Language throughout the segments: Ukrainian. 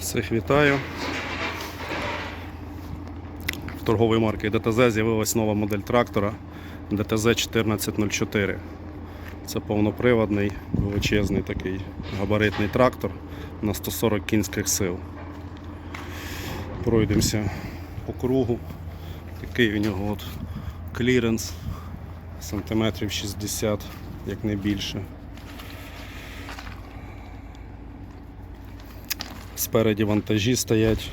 Всіх вітаю. В торговій марки ДТЗ з'явилась нова модель трактора ДТЗ 1404. Це повноприводний, величезний такий габаритний трактор на 140 кінських сил. Пройдемося по кругу. Такий у нього от кліренс сантиметрів 60, як не більше. Спереді вантажі стоять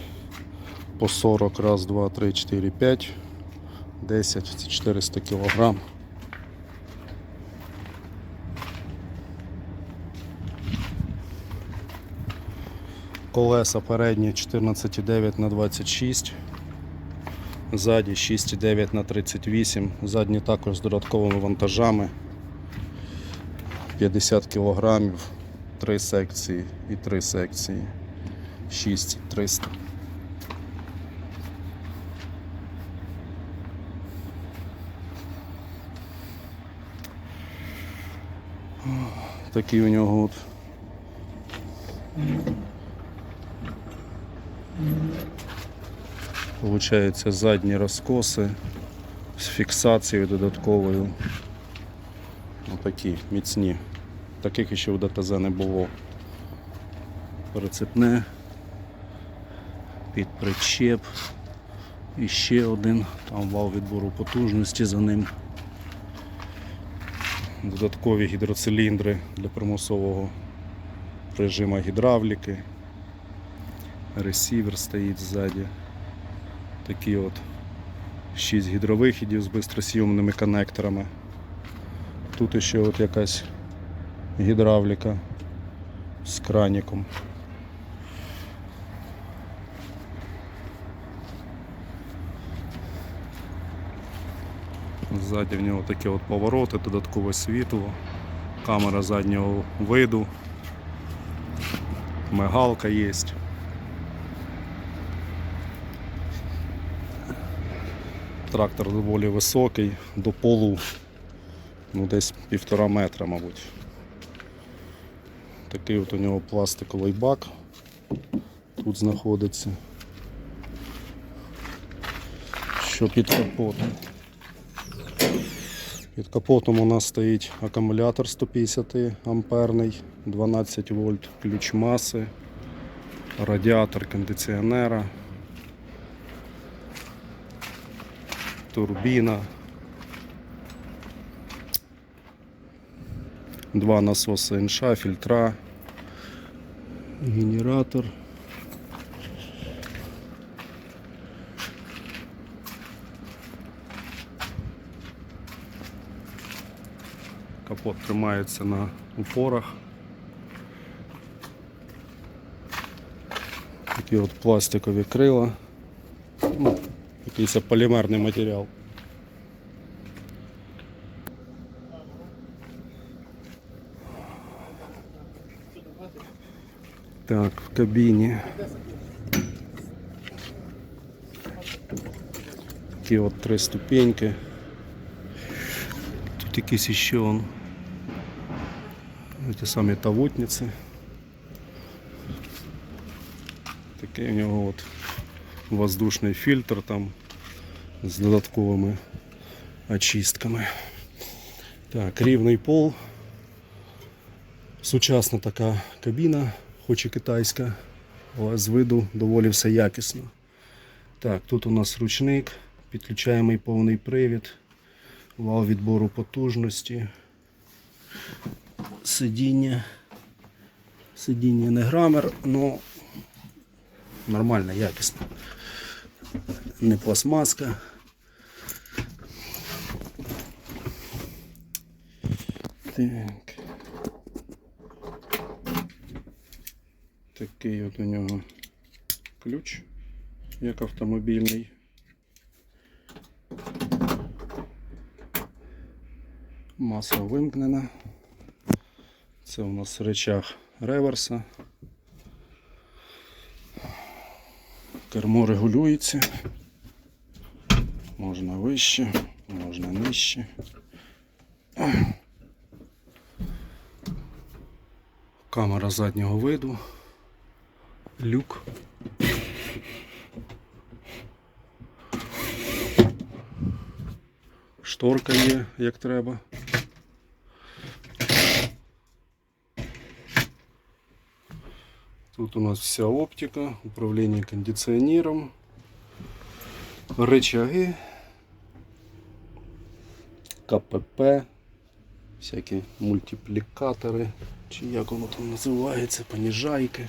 по 40, раз, два, три, 4, 5, 10, це 400 кг. Колеса передні 14,9 на 26, ззаді 6,9 на 38, задні також з додатковими вантажами 50 кг, 3 секції і 3 секції. 6300. Такий у нього от. Получається задні розкоси з фіксацією додатковою. Отакі міцні. Таких ще в ДТЗ не було. Прицепне під причеп. І ще один, там вал відбору потужності за ним. Додаткові гідроциліндри для примусового режиму гідравліки. Ресівер стоїть ззаді. Такі от 6 гідровихідів з бистросйомними коннекторами. Тут ще от якась гідравліка з краніком. Ззаді в нього такі от повороти, додаткове світло, камера заднього виду, мигалка є. Трактор доволі високий, до полу ну, десь півтора метра, мабуть. Такий от у нього пластиковий бак тут знаходиться. Що під капотом? Під капотом у нас стоїть акумулятор 150 амперний, 12 вольт ключ маси, радіатор кондиціонера, турбіна, два насоси інша, фільтра, генератор. Капот тримається на упорах. Такі от пластикові крила. Ну, якийсь полімерний матеріал. Так, в кабіні. Такі от три ступеньки. Тут якісь ще он. Ті самі тавутниці. Такий у нього от воздушний фільтр там з додатковими очистками. Так, рівний пол. Сучасна така кабіна, хоч і китайська, але з виду доволі все якісно. Так, тут у нас ручник, підключаємий повний привід, вал відбору потужності, сидіння. Сидіння не грамер, але нормально, якісно. Не пластмаска. Так. Такий от у нього ключ, як автомобільний. Маса вимкнена. Це у нас речах реверса. Кермо регулюється. Можна вище, можна нижче. Камера заднього виду. люк. Шторка є, як треба. Тут у нас вся оптика, управління кондиціонером, рычаги, КПП, всякі мультиплікатори, чи як воно там називається, поніжайки.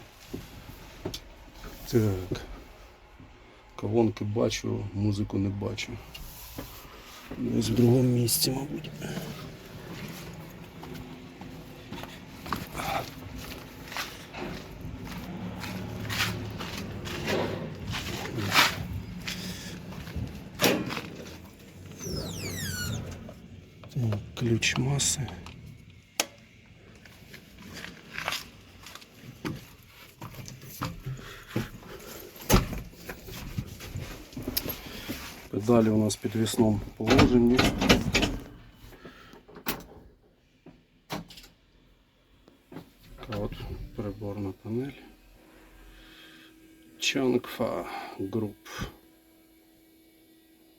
Так. Колонки бачу, музику не бачу. Десь в другому місці, мабуть. ключ массы. Педалі у нас в підвісному положенні. Така от приборна панель. Чангфа Груп.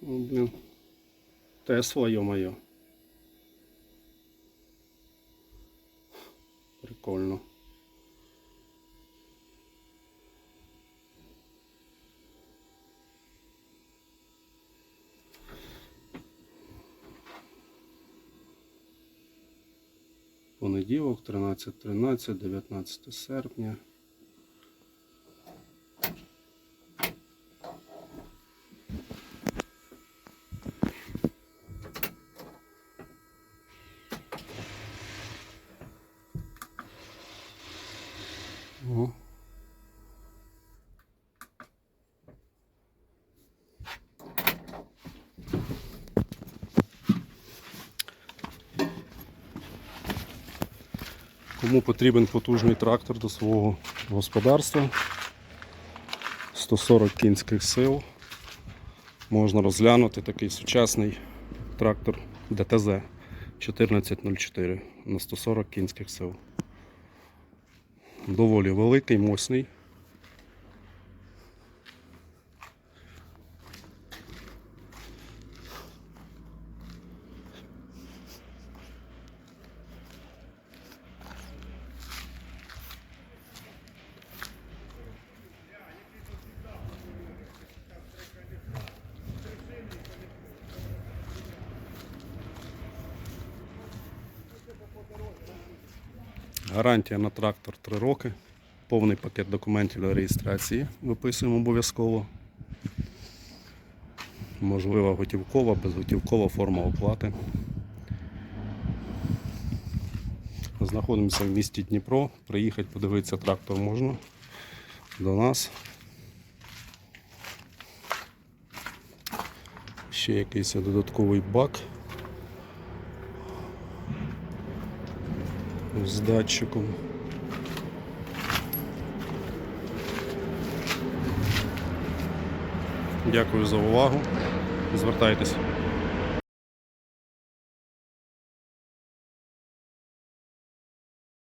Ну, блін. Тесла, ё-моё. Прикольно. Понеділок, 13.13, 19 серпня. Кому потрібен потужний трактор до свого господарства, 140 кінських сил, можна розглянути такий сучасний трактор ДТЗ 1404 на 140 кінських сил. Доволі великий, мощний. Гарантія на трактор 3 роки. Повний пакет документів для реєстрації виписуємо обов'язково. Можлива готівкова, безготівкова форма оплати. Знаходимося в місті Дніпро. Приїхати подивитися трактор можна до нас. Ще якийсь додатковий бак. З датчиком. Дякую за увагу. Звертайтесь.